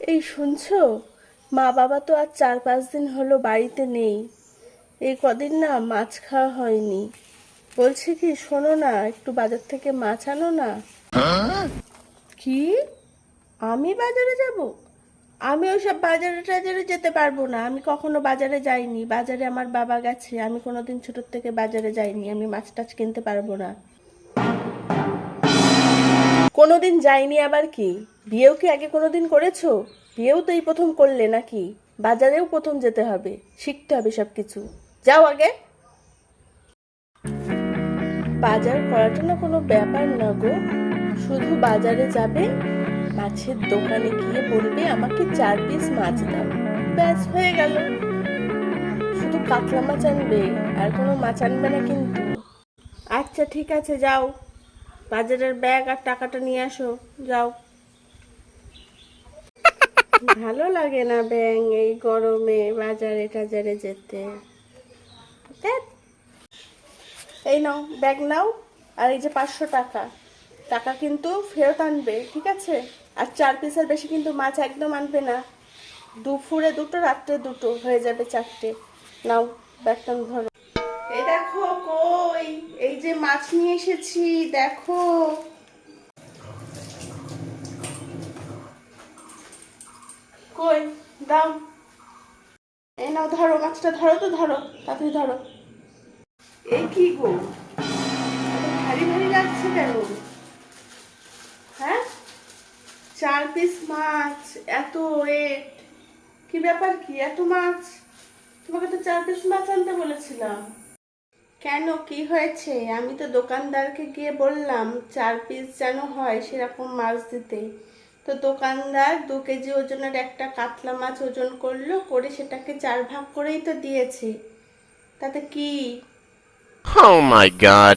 এই শুনছো? মা বাবা তো আর চার পাঁচ দিন হলো বাড়িতে নেই। এই কদিন না মাছ খাওয়া হয়নি। বলছি কি, শোনো না, একটু বাজার থেকে মাছ আনো না। কি? আমি বাজারে যাব? আমি ওইসব বাজারে টাজারে যেতে পারব না। আমি কখনো বাজারে যাইনি। বাজারে আমার বাবা গেছে। আমি কোনোদিন ছোটোর থেকে বাজারে যাইনি। আমি মাছ টাছ কিনতে পারব না। কোনোদিন যাইনি আবার কি? বিয়েও কি আগে কোনো দিন করেছ? বিয়েও তো এই প্রথম করলে নাকি? বাজারেও প্রথম যেতে হবে, শিখতে হবে সব কিছু যাও আগে। বাজার করাটা না কোনো ব্যাপার না গো। শুধু বাজারে যাবে, মাছের দোকানে গিয়ে বলবে আমাকে চার পিস মাছ দাও। ব্যাস, হয়ে গেল। শুধু কাতলা মাছ আনবে, আর কোনো মাছ আনবে না কিন্তু। আচ্ছা ঠিক আছে, যাও। বাজারের ব্যাগ আর টাকাটা নিয়ে আসো। যাও। ভালো লাগে না ব্যাং এই গরমে বাজারে টাজারে যেতে। এই নাও, ব্যাগ নাও, আর এই যে পাঁচশো টাকা। টাকা কিন্তু ফেরত আনবে, ঠিক আছে? আর চার পিসের বেশি কিন্তু মাছ একদম আনবে না। দুপুরে দুটো, রাত্রে দুটো, হয়ে যাবে চারটে। নাও, ব্যাগটা ধরো। এই দেখো কই, এই যে মাছ নিয়ে এসেছি, দেখো। কই? দাও। এই নাও ধরো মাছটা ধরো তো ধরো তাড়াতাড়ি ধরো। এই কি গো? ভারী ভারী লাগছে কেন? হ্যাঁ? চার পিস মাছ এত ওয়েট কি ব্যাপার কি? এত মাছ? তোমাকে তো চার পিস মাছ আনতে বলেছিলাম। কেন? কি হয়েছে? আমি তো দোকানদারকে গিয়ে বললাম চার পিস যেন হয় সেরকম মাছ দিতে। তো দোকানদার দু কেজি ওজনের একটা কাতলা মাছ ওজন করল করে সেটাকে চার ভাগ করেই তো দিয়েছে। তাতে কি? Oh my god.